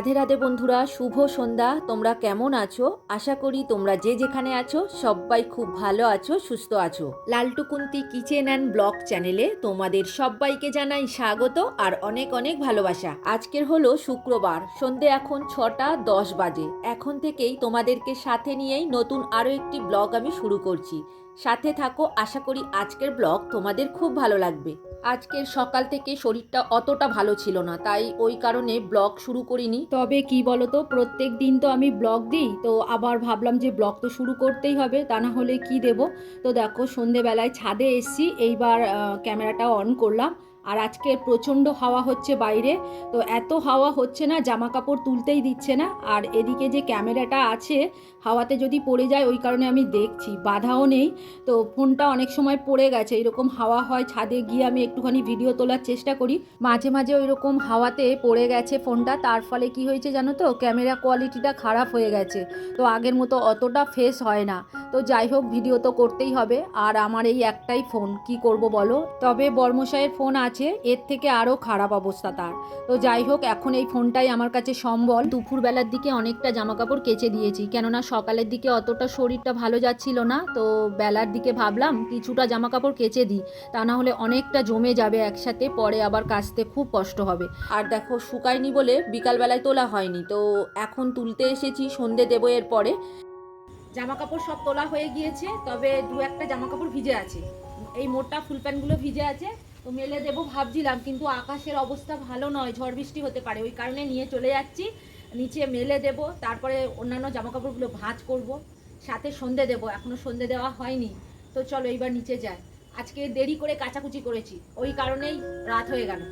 রাধে রাধে বন্ধুরা, শুভ সন্ধ্যা। তোমরা কেমন আছো? আশা করি তোমরা যে যেখানে আছো সবাই খুব ভালো আছো, সুস্থ আছো। লালটুকুন্তি কিচেন অ্যান্ড ব্লগ চ্যানেলে তোমাদের সবাইকে জানাই স্বাগত আর অনেক অনেক ভালোবাসা। আজকের হলো শুক্রবার, সন্ধে এখন ছটা দশ বাজে। এখন থেকেই তোমাদেরকে সাথে নিয়েই নতুন আরও একটি ব্লগ আমি শুরু করছি। সাথে থাকো, আশা করি আজকের ব্লগ তোমাদের খুব ভালো লাগবে। আজকের সকাল থেকে শরীরটা অতটা ভালো ছিল না, তাই ওই কারণে ব্লগ শুরু করিনি। তবে কি বলতো, প্রত্যেক দিন তো আমি ব্লগ দিই, তো আবার ভাবলাম যে ব্লগ তো শুরু করতেই হবে, তা না হলে কি দেব? তো দেখো সন্ধেবেলায় ছাদে এসছি, এইবার ক্যামেরাটা অন করলাম। আর আজকে প্রচণ্ড হাওয়া হচ্ছে বাইরে, তো এত হাওয়া হচ্ছে না জামা কাপড় তুলতেই দিচ্ছে না। আর এদিকে যে ক্যামেরাটা আছে, হাওয়াতে যদি পড়ে যায়, ওই কারণে আমি দেখছি, বাধাও নেই। তো ফোনটা অনেক সময় পড়ে গেছে, এরকম হাওয়া হয়, ছাদে গিয়ে আমি একটুখানি ভিডিও তোলার চেষ্টা করি। মাঝে মাঝে ওই রকম হাওয়াতে পড়ে গেছে ফোনটা, তার ফলে কি হয়েছে জানো তো, ক্যামেরা কোয়ালিটিটা খারাপ হয়ে গেছে। তো আগের মতো অতটা ফেস হয় না। তো যাই হোক ভিডিও তো করতেই হবে। আর আমার এই একটাই ফোন কি করব বলো? তবে বর্মশাইয়ের ফোন আছে এর থেকে আরও খারাপ অবস্থা তার। তো যাই হোক, এখন এই ফোনটাই আমার কাছে সম্বল। দুপুরবেলার দিকে অনেকটা জামা কাপড় কেচে দিয়েছি, কেননা সকালের দিকে অতটা শরীরটা ভালো যাচ্ছিল না। তো বেলার দিকে ভাবলাম, কিছুটা জামা কাপড় কেচে দিই, তা না হলে অনেকটা জমে যাবে একসাথে, পরে আবার কাচতে খুব কষ্ট হবে। আর দেখো, শুকায়নি বলে বিকালবেলায় তোলা হয়নি, তো এখন তুলতে এসেছি, সন্ধে দেবো এর পরে। জামা কাপড় সব তোলা হয়ে গিয়েছে, তবে দু একটা জামা কাপড় ভিজে আছে। এই মোটা ফুল প্যান্টগুলো ভিজে আছে তো মেলে দেবো ভাবছিলাম, কিন্তু আকাশের অবস্থা ভালো নয়, ঝড় বৃষ্টি হতে পারে, ওই কারণে নিয়ে চলে যাচ্ছি। নিচে মেলে দেব, তারপরে অন্যান্য জামা কাপড়গুলো ভাঁজ করব। সাথে সন্ধে দেব এখনও সন্ধে দেওয়া হয়নি। তো চলো এইবার নিচে যাই। আজকে দেরি করে কাচাকুচি করেছি, ওই কারণেই রাত হয়ে গেল।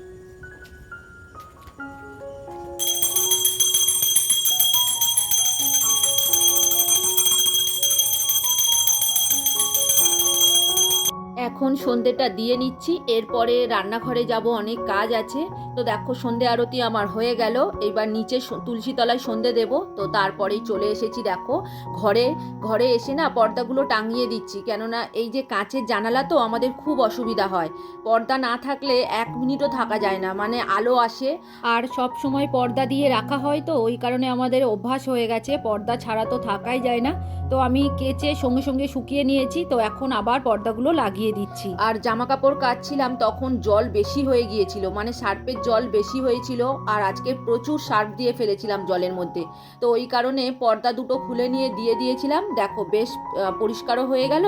এখন সন্ধেটা দিয়ে নিচ্ছি, এরপরে রান্নাঘরে যাব, অনেক কাজ আছে। তো দেখো, সন্ধে আরতি আমার হয়ে গেল। এবার নিচে স- তুলসী তলায় সন্ধে দেব। তো তারপরেই চলে এসেছি, দেখো। ঘরে ঘরে এসে না পর্দাগুলো টাঙিয়ে দিচ্ছি। কেননা এই যে কাঁচের জানালা তো আমাদের খুব অসুবিধা হয়। পর্দা না থাকলে এক মিনিটও থাকা যায় না। মানে আলো আসে। আর সব সময় পর্দা দিয়ে রাখা হয় তো, ওই কারণে আমাদের অভ্যাস হয়ে গেছে। পর্দা ছাড়া তো থাকাই যায় না। তো আমি কেচে সঙ্গে সঙ্গে শুকিয়ে নিয়েছি। তো এখন আবার পর্দাগুলো লাগিয়ে দিচ্ছি। আর জামা কাপড় কাচ্ছিলাম তখন জল বেশি হয়ে গিয়েছিল মানে সার্পের জল বেশি হয়েছিল, আর আজকে প্রচুর সার্প দিয়ে ফেলেছিলাম জলের মধ্যে। তো ওই কারণে পর্দা দুটো খুলে নিয়ে দিয়ে দিয়েছিলাম, দেখো বেশ পরিষ্কারও হয়ে গেল,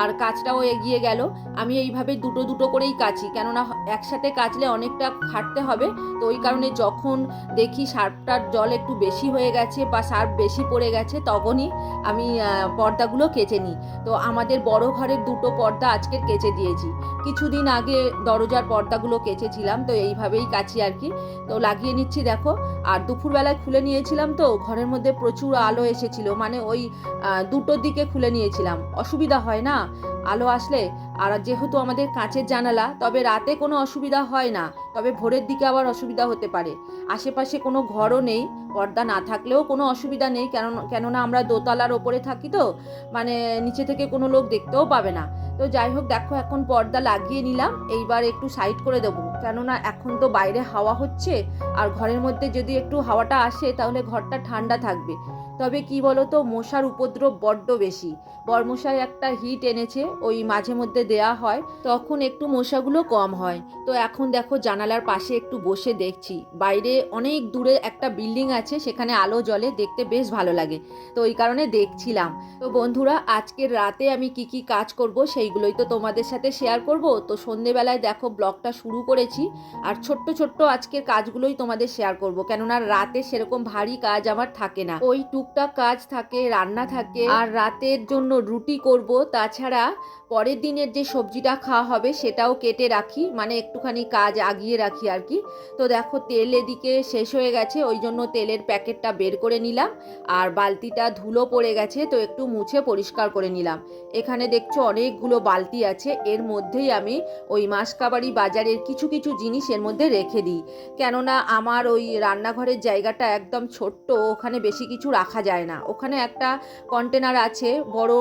আর কাজটাও এগিয়ে গেল। আমি এইভাবে দুটো দুটো করেই কাচি, কেননা একসাথে কাচলে অনেকটা খাটতে হবে। তো ওই কারণে যখন দেখি সার্পটার জল একটু বেশি হয়ে গেছে বা সার্প বেশি পড়ে গেছে, তখনই আমি পর্দাগুলো কেচে নিই। তো আমাদের বড় ঘরের দুটো পর্দা আজকের কেচে দিয়েছি। কিছুদিন আগে দরজার পর্দাগুলো কেচেছিলাম, তো এইভাবেই কাচি আর কি। তো লাগিয়ে নিচ্ছি, দেখো। আর দুপুরবেলায় খুলে নিয়েছিলাম তো, ঘরের মধ্যে প্রচুর আলো এসেছিল। মানে ওই দুটোর দিকে খুলে নিয়েছিলাম। অসুবিধা হয় না? আলো আসলে আর যেহেতু আমাদের কাঁচের জানালা, তবে রাতে কোনো অসুবিধা হয় না। তবে ভোরের দিকে আবার অসুবিধা হতে পারে। আশেপাশে কোনো ঘরও নেই, পর্দা না থাকলেও কোনো অসুবিধা নেই কেন কেননা আমরা দোতলার ওপরে থাকি তো মানে নিচে থেকে কোনো লোক দেখতেও পাবে না। তো যাই হোক, দেখো এখন পর্দা লাগিয়ে নিলাম, এইবার একটু সাইড করে দেবো। কেননা এখন তো বাইরে হাওয়া হচ্ছে, আর ঘরের মধ্যে যদি একটু হাওয়াটা আসে, তাহলে ঘরটা ঠান্ডা থাকবে। তবে কি বলো তো মশার উপদ্রব বড্ড বেশি। বরমশাই একটা হিট এনেছে, ওই মাঝে মধ্যে দেয়া হয়, তখন একটু মশাগুলো কম হয়। তো এখন দেখো জানালার পাশে একটু বসে দেখছি। বাইরে অনেক দূরে একটা বিল্ডিং আছে, সেখানে আলো জ্বলে, দেখতে বেশ ভালো লাগে। তো ওই কারণে দেখছিলাম। তো বন্ধুরা, আজকের রাতে আমি কি কি কাজ করব, সেইগুলোই তো তোমাদের সাথে শেয়ার করব। তো সন্ধেবেলায় দেখো ব্লগটা শুরু করেছি, আর ছোট্ট ছোট্ট আজকের কাজগুলোই তোমাদের শেয়ার করব। কেননা রাতে সেরকম ভারী কাজ আমার থাকে না। ওই টুকটাক কাজ থাকে রান্না থাকে। আর রাতের জন্য রুটি করব তাছাড়া পরের দিনের যে সবজিটা খাওয়া হবে সেটাও কেটে রাখি মানে একটুখানি কাজ আগিয়ে রাখি আর কি। তো দেখো তেল এদিকে শেষ হয়ে গেছে, ওই জন্য তেলের প্যাকেটটা বের করে নিলাম। আর বালতিটা ধুলো পড়ে গেছে, তো একটু মুছে পরিষ্কার করে নিলাম। এখানে দেখছ অনেকগুলো বালতি আছে, এর মধ্যেই আমি ওই মাসকাবাড়ি বাজারের কিছু কিছু জিনিস এর মধ্যে রেখে দিই। কেননা আমার ওই রান্নাঘরের জায়গাটা একদম ছোট্ট, ওখানে বেশি কিছু রাখা যায় না। ওখানে একটা কন্টেনার আছে, বড়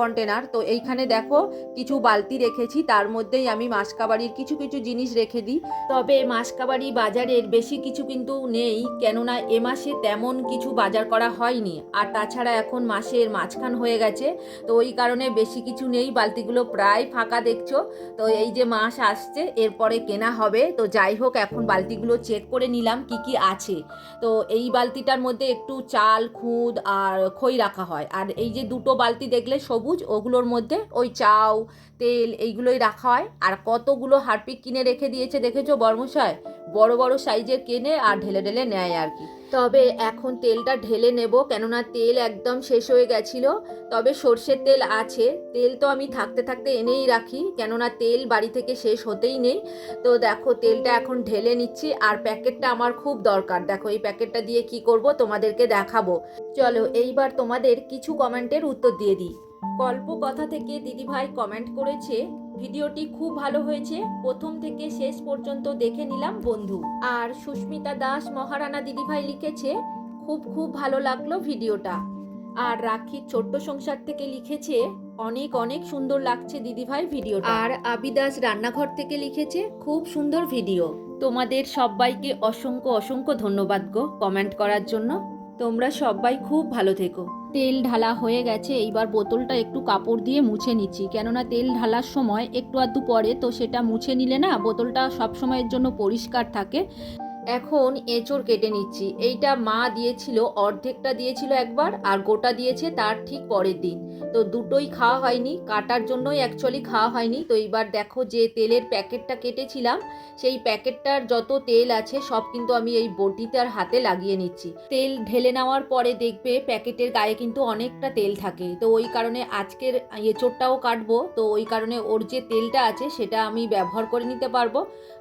কন্টেনার তো এইখানে দেখো কিছু বালতি রেখেছি, তার মধ্যেই আমি মাসকাবাড়ির কিছু কিছু জিনিস রেখে দিই। তবে মাসকাবাড়ি বাজারের বেশি কিছু কিন্তু নেই, কেননা এ মাসে তেমন কিছু বাজার করা হয়নি। আর তাছাড়া এখন মাসের মাঝখান হয়ে গেছে, তো ওই কারণে বেশি কিছু নেই, বালতিগুলো প্রায় ফাঁকা দেখছ। তো এই যে মাস আসছে, এরপরে কেনা হবে, তো যাই হোক, এখন বালতিগুলো চেক করে নিলাম কি কি আছে। তো এই বালতিটার মধ্যে একটু চাল, খুদ আর খই রাখা হয়। আর এই যে দুটো বালতি দেখলে সবুজ, ওগুলোর মধ্যে ওই চাউ তেল এইগুলোই রাখা হয়। আর কতগুলো হারপিক কিনে রেখে দিয়েছে দেখেছ বর্মশায় বড় বড় সাইজের কেনে আর ঢেলে ঢেলে নেয় আর কি। তবে এখন তেলটা ঢেলে নেব, কেননা তেল একদম শেষ হয়ে গেছিল। তবে সর্ষের তেল আছে। তেল তো আমি থাকতে থাকতে এনেই রাখি, কেননা তেল বাড়ি থেকে শেষ হতেই নেই। তো দেখো, তেলটা এখন ঢেলে নিচ্ছি। আর প্যাকেটটা আমার খুব দরকার। দেখো, এই প্যাকেটটা দিয়ে কি করব তোমাদেরকে দেখাবো। চলো, এইবার তোমাদের কিছু কমেন্টের উত্তর দিয়ে দিই। গল্প কথা থেকে দিদিভাই কমেন্ট করেছে ভিডিওটি খুব ভালো হয়েছে প্রথম থেকে শেষ পর্যন্ত দেখে নিলাম বন্ধু। আর সুস্মিতা দাস মহারানা দিদিভাই লিখেছে খুব খুব ভালো লাগল ভিডিওটা। আর রাখির ছোট্ট সংসার থেকে লিখেছে অনেক অনেক সুন্দর লাগছে দিদিভাই ভিডিওটা। আর আবিদাস রান্নাঘর থেকে লিখেছে খুব সুন্দর ভিডিও। তোমাদের সবাইকে অসংখ্য অসংখ্য ধন্যবাদ গো কমেন্ট করার জন্য। তোমরা সবাই খুব ভালো থেকো। তেল ঢালা হয়ে গেছে, এইবার বোতলটা একটু কাপড় দিয়ে মুছে নিচ্ছি, কেননা তেল ঢালার সময় একটু আধটু পরে তো সেটা মুছে নিলে না বোতলটা সব সময়ের জন্য পরিষ্কার থাকে। এখন এঁচড় কেটে নিচ্ছি। এইটা মা দিয়েছিল, অর্ধেকটা দিয়েছিল একবার আর গোটা দিয়েছে তার ঠিক পরের দিন। তো দুটোই খাওয়া হয়নি, কাটার জন্যই অ্যাকচুয়ালি খাওয়া হয়নি। তো এইবার দেখো যে তেলের প্যাকেটটা কেটেছিলাম, সেই প্যাকেটটার যত তেল আছে সব কিন্তু আমি এই বটিতে আর হাতে লাগিয়ে নিচ্ছি। তেল ঢেলে নেওয়ার পরে দেখবে প্যাকেটের গায়ে কিন্তু অনেকটা তেল থাকে। তো ওই কারণে আজকের এঁচড়টাও কাটবো। তো ওই কারণে ওর যে তেলটা আছে সেটা আমি ব্যবহার করে নিতে পারব।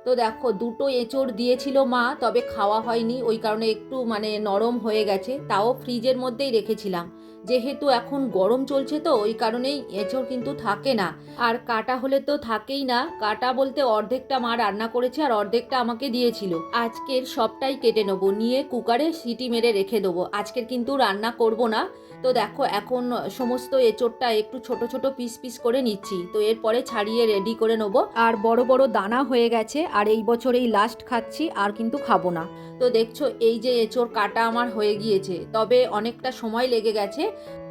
তো দেখো, দুটো এঁচড় দিয়েছিল মা, তবে খাওয়া হয়নি। ওই কারণে একটু মানে নরম হয়ে গেছে। তাও ফ্রিজের মধ্যেই রেখেছিলাম। যেহেতু এখন গরম চলছে তো, ওই কারণেই এঁচড় কিন্তু থাকে না। আর কাটা হলে তো থাকেই না। কাটা বলতে অর্ধেকটা মা রান্না করেছে আর অর্ধেকটা আমাকে দিয়েছিল। আজকের সবটাই কেটে নেব, নিয়ে কুকারে সিটি মেরে রেখে দেবো। আজকের কিন্তু রান্না করব না। তো দেখো, এখন সমস্ত এঁচড়টা একটু ছোট ছোট পিস পিস করে নিচ্ছি। তো এরপরে ছাড়িয়ে রেডি করে নেব। আর বড় বড় দানা হয়ে গেছে আর এই বছর এই লাস্ট খাচ্ছি, আর কিন্তু খাব না। তো দেখছ, এই যে এঁচড় কাটা আমার হয়ে গিয়েছে। তবে অনেকটা সময় লেগে গেছে।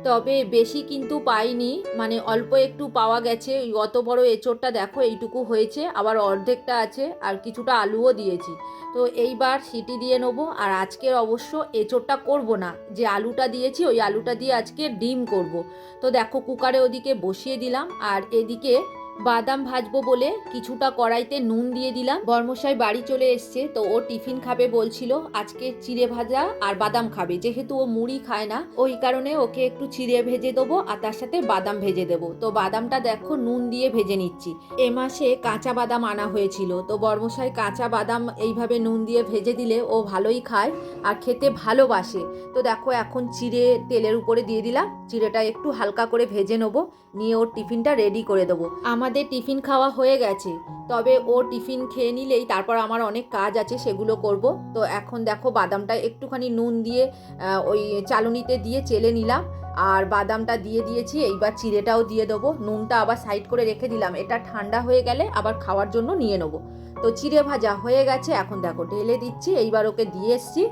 তবে বেশি কিন্তু পাইনি মানে অল্প একটু পাওয়া গেছে। অত বড় এঁচড়টা দেখো, এইটুকু হয়েছে, আবার অর্ধেকটা আছে, আর কিছুটা আলুও দিয়েছি। তো এইবার সিটি দিয়ে নেব, আর আজকের অবশ্য এঁচড়টা করব না। যে আলুটা দিয়েছি, ওই আলুটা দিয়ে আজকে ডিম করব। তো দেখো, কুকারে ওদিকে বসিয়ে দিলাম, আর এদিকে বাদাম ভাজবো বলে কিছুটা কড়াইতে নুন দিয়ে দিলাম। বর্মশাই বাড়ি চলে এসছে, তো ও টিফিন খাবে বলছিল, আজকে চিড়ে ভাজা আর বাদাম খাবে। যেহেতু ও মুড়ি খায় না, ওই কারণে ওকে একটু চিড়ে ভেজে দেবো আর তার সাথে বাদাম ভেজে দেবো। তো বাদামটা দেখো নুন দিয়ে ভেজে নিচ্ছি। এ মাসে কাঁচা বাদাম আনা হয়েছিল, তো বর্মশাই কাঁচা বাদাম এইভাবে নুন দিয়ে ভেজে দিলে ও ভালোই খায় আর খেতে ভালোবাসে। তো দেখো এখন চিড়ে তেলের উপরে দিয়ে দিলাম, চিড়েটা একটু হালকা করে ভেজে নেব, নিয়ে ওর টিফিনটা রেডি করে দেবো। আমাদের টিফিন খাওয়া হয়ে গেছে। তবে ও টিফিন খেয়ে নিলেই তারপর আমার অনেক কাজ আছে, সেগুলো করব। তো এখন দেখো বাদামটা একটুখানি নুন দিয়ে ওই চালুনিতে দিয়ে চেলে নিলাম। আর বাদামটা দিয়ে দিয়েছি, এইবার চিড়েটাও দিয়ে দেবো। নুনটা আবার সাইড করে রেখে দিলাম। এটা ঠান্ডা হয়ে গেলে আবার খাওয়ার জন্য নিয়ে নেব। তো চিড়ে ভাজা হয়ে গেছে, এখন দেখো ঢেলে দিচ্ছি, এইবার ওকে দিয়ে এসছি।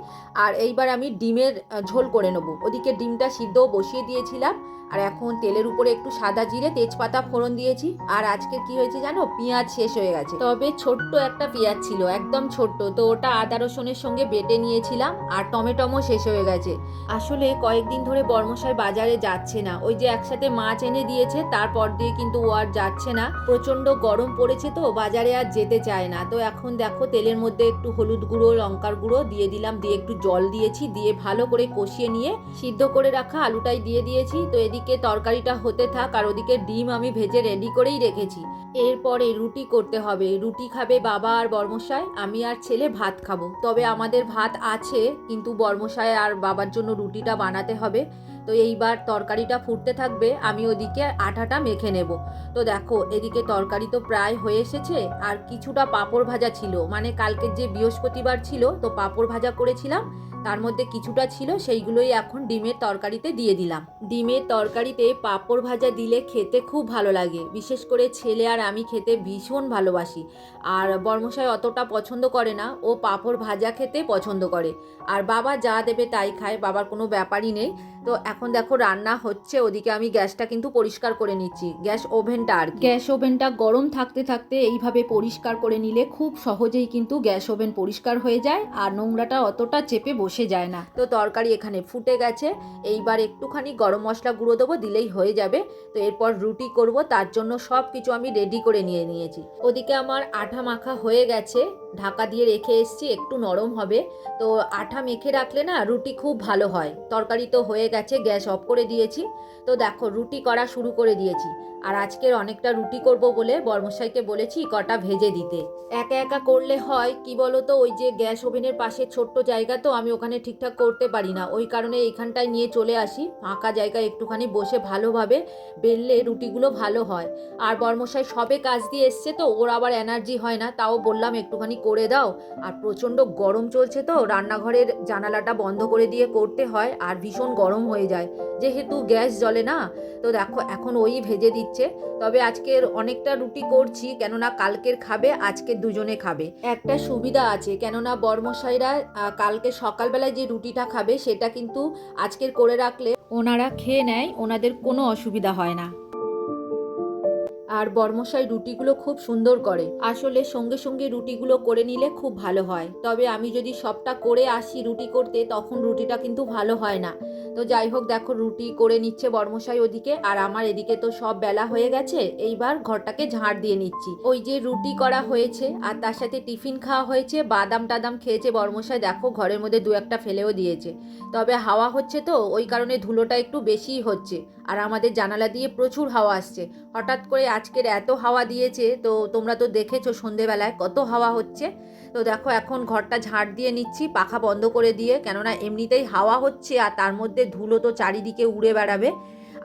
আর এইবার আমি ডিমের ঝোল করে নেব। ওদিকে ডিমটা সিদ্ধও বসিয়ে দিয়েছিলাম। আর এখন তেলের উপরে একটু সাদা জিরে, তেজপাতা, ফোড়ন দিয়েছি। আর আজকে কি হয়েছে জানো? পেঁয়াজ শেষ হয়ে গেছে। তবে ছোট্ট একটা পেঁয়াজ ছিল, একদম ছোট্ট। তো ওটা আদা রসুনের সঙ্গে বেটে নিয়েছিলাম আর টমেটোমও শেষ হয়ে গেছে। আসলে কয়েকদিন ধরে বর্মশাই বাজারে যাচ্ছে না। ওই যে একসাথে মাছ এনে দিয়েছে, তারপর দিয়ে কিন্তু ও আর যাচ্ছে না। প্রচণ্ড গরম পড়েছে তো, বাজারে আর যেতে চায় না। তো এখন দেখো, তেলের মধ্যে একটু হলুদ গুঁড়ো, লঙ্কার গুঁড়ো দিয়ে দিলাম। দিয়ে একটু জল দিয়েছি, দিয়ে ভালো করে কষিয়ে নিয়ে সিদ্ধ করে রাখা আলুটাই দিয়ে দিয়েছি। তো এদিকে তরকারিটা হতে থাক আর ওদিকে ডিম আমি ভেজে রেডি করেই রেখেছি। এরপরে রুটি করতে হবে। রুটি খাবে বাবা আর বর্মশাই, আমি আর ছেলে ভাত খাব। তবে আমাদের ভাত আছে, কিন্তু বর্মশাই আর বাবার জন্য রুটিটা বানাতে হবে। তো এইবার তরকারিটা ফুটতে থাকবে, আমি ওদিকে আটাটা মেখে নেব। তো দেখো, এদিকে তরকারি তো প্রায় হয়ে এসেছে, আর কিছুটা পাঁপড় ভাজা ছিল। মানে কালকের যে বৃহস্পতিবার ছিল, তো পাঁপড় ভাজা করেছিলাম। তার মধ্যে কিছুটা ছিল, সেইগুলোই এখন ডিমের তরকারিতে দিয়ে দিলাম। ডিমের তরকারিতে পাঁপড় ভাজা দিলে খেতে খুব ভালো লাগে। বিশেষ করে ছেলে আর আমি খেতে ভীষণ ভালোবাসি। আর বর্মশাই অতটা পছন্দ করে না, ও পাঁপড় ভাজা খেতে পছন্দ করে। আর বাবা যা দেবে তাই খায়, বাবার কোনো ব্যাপারই নেই। তো এখন দেখো রান্না হচ্ছে, ওদিকে আমি গ্যাসটা কিন্তু পরিষ্কার করে নিচ্ছি। গ্যাস ওভেনটা আর গ্যাস ওভেনটা গরম থাকতে থাকতে এইভাবে পরিষ্কার করে নিলে খুব সহজেই কিন্তু গ্যাস ওভেন পরিষ্কার হয়ে যায়, আর নোংরাটা অতটা চেপে বসে যায় না। তো তরকারি এখানে ফুটে গেছে। এইবার একটুখানি গরম মশলা গুঁড়ো দেবো, দিলেই হয়ে যাবে। তো এরপর রুটি করব, তার জন্য সব কিছু আমি রেডি করে নিয়ে নিয়েছি। ওদিকে আমার আঠা মাখা হয়ে গেছে। ঢাকা দিয়ে রেখে এসছি, একটু নরম হবে। তো আঠা মেখে রাখলে না রুটি খুব ভালো হয়। তরকারি তো হয়ে গেছে, গ্যাস অফ করে দিয়েছি। তো দেখো, রুটি করা শুরু করে দিয়েছি। আর আজকের অনেকটা রুটি করব বলে বর্মশাইকে বলেছি কটা ভেজে দিতে। একা একা করলে হয়, কি বলো তো ওই যে গ্যাস ওভেনের পাশে ছোট্ট জায়গা তো আমি ওখানে ঠিকঠাক করতে পারি না। ওই কারণে এইখানটায় নিয়ে চলে আসি। ফাঁকা জায়গায় একটুখানি বসে ভালোভাবে বেললে রুটিগুলো ভালো হয়। আর বর্মশাই সবে কাজ দিয়ে এসছে তো, ওর আবার এনার্জি হয় না, তাও বললাম একটুখানি করে দাও। আর প্রচণ্ড গরম চলছে তো, রান্নাঘরের জানালাটা বন্ধ করে দিয়ে করতে হয়, আর ভীষণ গরম হয়ে যায়। যেহেতু গ্যাস জ্বলে না, তো দেখো এখন ওই ভেজে দিচ্ছে। তবে আজকের অনেকটা রুটি করছি, কেননা কালকের খাবে আজকের দুজনে খাবে। একটা সুবিধা আছে, কেননা বর্মশাইরা কালকে সকালবেলায় যে রুটিটা খাবে, সেটা কিন্তু আজকের করে রাখলে ওনারা খেয়ে নেয়, ওনাদের কোনো অসুবিধা হয় না। আর বর্মশাই রুটিগুলো খুব সুন্দর করে। আসলে সঙ্গে সঙ্গে রুটিগুলো করে নিলে খুব ভালো হয়। তবে আমি যদি সবটা করে আসি রুটি করতে, তখন রুটিটা কিন্তু ভালো হয় না। তো যাই হোক, দেখো রুটি করে নিচ্ছে বর্মশাই ওদিকে, আর আমার এদিকে তো সব বেলা হয়ে গেছে। এইবার ঘরটাকে ঝাড় দিয়ে নিচ্ছি। ওই যে রুটি করা হয়েছে, আর তার সাথে টিফিন খাওয়া হয়েছে, বাদাম টাদাম খেয়েছে বর্মশাই, দেখো ঘরের মধ্যে দু একটা ফেলেও দিয়েছে। তবে হাওয়া হচ্ছে তো, ওই কারণে ধুলোটা একটু বেশিই হচ্ছে। আর আমাদের জানালা দিয়ে প্রচুর হাওয়া আসছে। হঠাৎ করে আজকের এত হাওয়া দিয়েছে, তো তোমরা তো দেখেছ সন্ধেবেলায় কত হাওয়া হচ্ছে। তো দেখো এখন ঘরটা ঝাড় দিয়ে নিচ্ছি, পাখা বন্ধ করে দিয়ে, কেননা এমনিতেই হাওয়া হচ্ছে আর তার মধ্যে ধুলো তো চারিদিকে উড়ে বেড়াবে।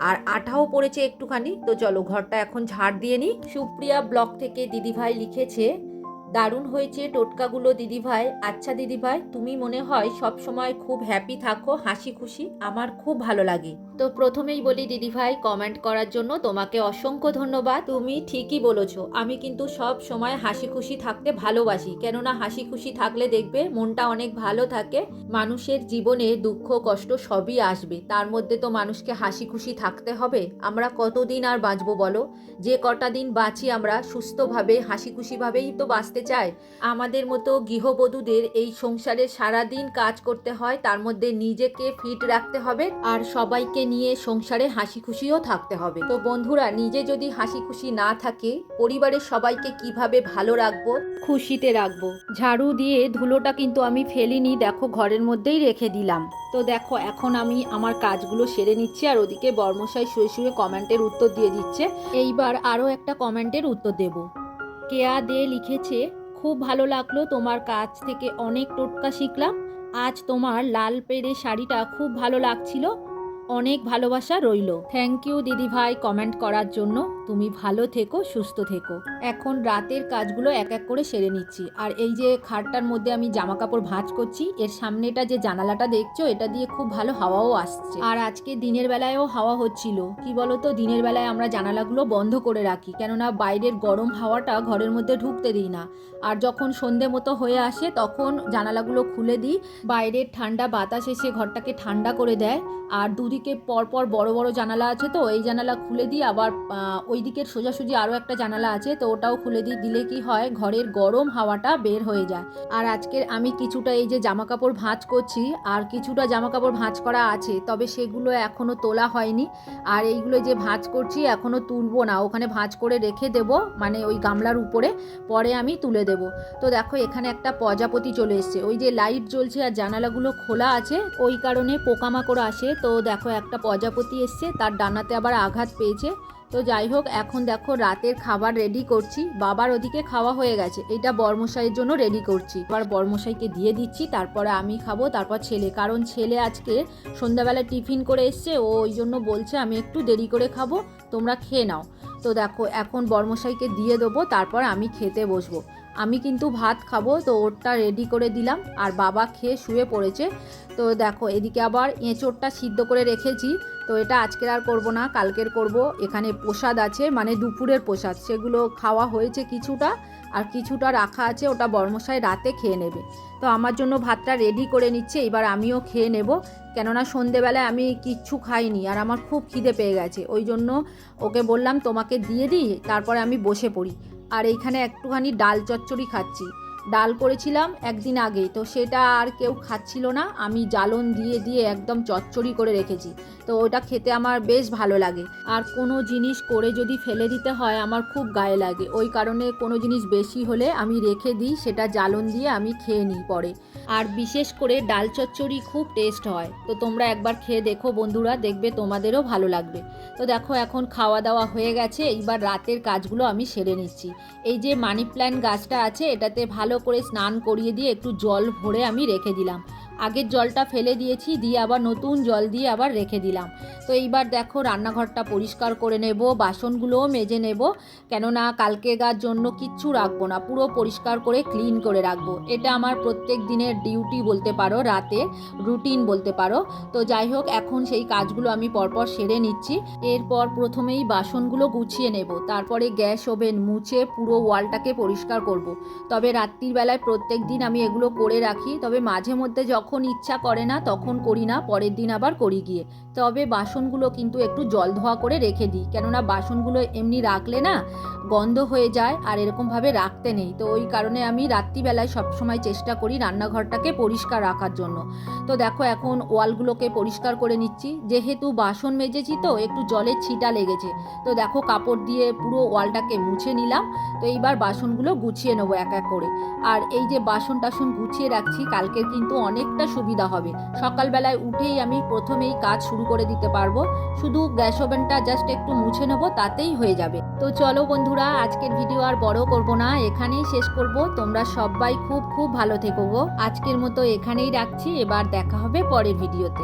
আর আঠাও পড়েছে একটুখানি, তো চলো ঘরটা এখন ঝাড় দিয়ে নিই। সুপ্রিয়া ব্লক থেকে দিদিভাই লিখেছে দারুণ হয়েছে টোটকাগুলো, দিদিভাই। আচ্ছা দিদিভাই, তুমি মনে হয় সব সময় খুব হ্যাপি থাকো, হাসি খুশি, আমার খুব ভালো লাগে। তো প্রথমেই বলি দিদিভাই কমেন্ট করার জন্য তোমাকে অসংখ্য ধন্যবাদ। তুমি ঠিকই বলেছ, আমি কিন্তু সব সময় হাসি খুশি থাকতে ভালোবাসি। কেননা হাসি খুশি থাকলে দেখবে মনটা অনেক ভালো থাকে, মানুষের জীবনে দুঃখ, কষ্ট সবই আসবে। তার মধ্যে তো মানুষকে হাসি খুশি থাকতে হবে। আমরা কতদিন আর বাঁচবো বলো? যে কটা দিন বাঁচি আমরা সুস্থভাবে, হাসি খুশিভাবেই তো বাঁচতে চাই আমাদের মতো গৃহবধূদের এই সংসারে সারাদিন কাজ করতে হয়, তার মধ্যে নিজেকে ফিট রাখতে হবে আর সবাইকে নিয়ে সংসারে হাসি খুশিও থাকতে হবে। তো বন্ধুরা, নিজে যদি হাসি খুশি না থাকে, পরিবারের সবাইকে কীভাবে ভালো রাখব? খুশিতে রাখব। ঝাড়ু দিয়ে ধুলোটা কিন্তু আমি ফেলিনি, দেখো ঘরের মধ্যেই রেখে দিলাম। তো দেখো, এখন আমি আমার কাজগুলো সেরে নিচ্ছি আর ওদিকে বর্মশাই শুয়ে শুয়ে কমেন্টের উত্তর দিয়ে দিচ্ছে। এইবার আরও একটা কমেন্টের উত্তর দেব। কেয়া দে লিখেছে, খুব ভালো লাগল তোমার কাছ থেকে অনেক টোটকা শিখলাম। আজ তোমার লাল পেড়ে শাড়িটা খুব ভালো লাগছিল। অনেক ভালোবাসা রইল। থ্যাংক ইউ দিদি ভাই কমেন্ট করার জন্য। তুমি ভালো থেকো, সুস্থ থেকো। এখন রাতের কাজগুলো এক এক করে সেরে নিচ্ছি। আর এই যে খাটটার মধ্যে আমি জামা কাপড় ভাঁজ করছি, এর সামনেটা যে জানালাটা দেখছ, এটা দিয়ে খুব ভালো হাওয়াও আসছে। আর আজকে দিনের বেলায়ও হাওয়া হচ্ছিল। কি বলতো, দিনের বেলায় আমরা জানালাগুলো বন্ধ করে রাখি, কেননা বাইরের গরম হাওয়াটা ঘরের মধ্যে ঢুকতে দিই না। আর যখন সন্ধে মতো হয়ে আসে, তখন জানালাগুলো খুলে দিই। বাইরের ঠান্ডা বাতাস এসে ঘরটাকে ঠান্ডা করে দেয়। আর দুদিকে পরপর বড় বড় জানালা আছে তো, এই জানালা খুলে দিই আবার ওই দিকের সোজাসুজি আরও একটা জানালা আছে তো ওটাও খুলে দিই দিলে কি হয়, ঘরের গরম হাওয়াটা বের হয়ে যায়। আর আজকের আমি কিছুটা এই যে জামা কাপড় ভাঁজ করছি, আর কিছুটা জামা কাপড় ভাঁজ করা আছে, তবে সেগুলো এখনও তোলা হয়নি। আর এইগুলো যে ভাঁজ করছি এখনও তুলবো না, ওখানে ভাঁজ করে রেখে দেব মানে ওই গামলার উপরে, পরে আমি তুলে দেব। তো দেখো এখানে একটা প্রজাপতি চলে এসছে, ওই যে লাইট জ্বলছে আর জানালাগুলো খোলা আছে, ওই কারণে পোকামাকড় আসে, তো দেখো একটা প্রজাপতি এসছে, তার ডানাতে আবার আঘাত পেয়েছে। তো যাই হোক, এখন দেখো রাতের খাবার রেডি করছি। বাবার ওদিকে খাওয়া হয়ে গেছে। এটা বর্মশাইয়ের জন্য রেডি করছি। এবার বর্মশাইকে দিয়ে দিচ্ছি, তারপরে আমি খাব, তারপর ছেলে। কারণ ছেলে আজকে সন্ধ্যাবেলা টিফিন করে এসছে, ও ওই জন্য বলছে আমি একটু দেরি করে খাব, তোমরা খেয়ে নাও। তো দেখো, এখন বর্মশাইকে দিয়ে দেবো, তারপর আমি খেতে বসবো। আমি কিন্তু ভাত খাব, তো ওরটা রেডি করে দিলাম। আর বাবা খেয়ে শুয়ে পড়েছে। তো দেখো, এদিকে আবার এঁচোড়টা সিদ্ধ করে রেখেছি। তো এটা আজকের আর করব না, কালকের করব। এখানে প্রসাদ আছে মানে দুপুরের প্রসাদ। সেগুলো খাওয়া হয়েছে কিছুটা, আর কিছুটা রাখা আছে, ওটা বর্মশাই রাতে খেয়ে নেবে। তো আমার জন্য ভাতটা রেডি করে নিচ্ছে, এবার আমিও খেয়ে নেব। কেননা সন্ধেবেলায় আমি কিচ্ছু খাইনি, আর আমার খুব খিদে পেয়ে গেছে। ওই জন্য ওকে বললাম, তোমাকে দিয়ে দিই, তারপরে আমি বসে পড়ি। আর এইখানে একটুখানি ডাল চচ্চড়ি খাচ্ছি। ডাল করেছিলাম একদিন আগে তো সেটা আর কেউ খাচ্ছিল না। আমি জ্বালন দিয়ে দিয়ে একদম চচ্চড়ি করে রেখেছি। তো ওটা খেতে আমার বেশ ভালো লাগে। আর কোনো জিনিস করে যদি ফেলে দিতে হয়, আমার খুব গায়ে লাগে। ওই কারণে কোনো জিনিস বেশি হলে আমি রেখে দিই, সেটা জ্বালন দিয়ে আমি খেয়ে নিই পরে। আর বিশেষ করে ডাল চচ্চড়ি খুব টেস্ট হয়। তো তোমরা একবার খেয়ে দেখো বন্ধুরা, দেখবে তোমাদেরও ভালো লাগবে। তো দেখো এখন খাওয়া দাওয়া হয়ে গেছে, এইবার রাতের কাজগুলো আমি সেরে নিচ্ছি। এই যে মানি প্ল্যান্ট গাছটা আছে, এটাতে ভালো করে স্নান করিয়ে দিয়ে একটু জল ভরে আমি রেখে দিলাম। আগের জলটা ফেলে দিয়েছি, দিয়ে আবার নতুন জল দিয়ে আবার রেখে দিলাম। তো এইবার দেখো রান্নাঘরটা পরিষ্কার করে নেব, বাসনগুলোও মেজে নেব, কেননা কালকে গার জন্য কিচ্ছু রাখব না, পুরো পরিষ্কার করে ক্লিন করে রাখব। এটা আমার প্রত্যেক দিনের ডিউটি বলতে পারো, রাতের রুটিন বলতে পারো। তো যাই হোক, এখন সেই কাজগুলো আমি পরপর সেরে নিচ্ছি। এরপর প্রথমেই বাসনগুলো গুছিয়ে নেব, তারপরে গ্যাস ওভেন মুছে পুরো ওয়ালটাকে পরিষ্কার করব। তবে রাত্রির বেলায় প্রত্যেক দিন আমি এগুলো করে রাখি, তবে মাঝে মধ্যে যখন ইচ্ছা করে না, তখন করি না, পরের দিন আবার করি গিয়ে। তবে বাসনগুলো কিন্তু একটু জল ধোয়া করে রেখে দিই। কেননা বাসনগুলো এমনি রাখলে না, গন্ধ হয়ে যায় আর এরকমভাবে রাখতে নেই। তো ওই কারণে আমি রাত্রিবেলায় সবসময় চেষ্টা করি রান্নাঘরটাকে পরিষ্কার রাখার জন্য। তো দেখো এখন ওয়ালগুলোকে পরিষ্কার করে নিচ্ছি। যেহেতু বাসন মেজেছি তো, একটু জলের ছিটা লেগেছে। তো দেখো কাপড় দিয়ে পুরো ওয়ালটাকে মুছে নিলাম। তো এইবার বাসনগুলো গুছিয়ে নেব এক এক করে। আর এই যে বাসন টাসন গুছিয়ে রাখছি, কালকের কিন্তু অনেকটা সুবিধা হবে। সকালবেলায় উঠেই আমি প্রথমেই কাজ শুরু করে দিতে পারব। শুধু গ্যাস ওভেনটা জাস্ট একটু মুছে নেব, তাতেই হয়ে যাবে। তো চলো বন্ধুরা, আজকের ভিডিও আর বড় করব না, এখানেই শেষ করব। তোমরা সবাই খুব খুব ভালো থেকো গো। আজকের মতো এখানেই রাখছি, এবার দেখা হবে পরের ভিডিওতে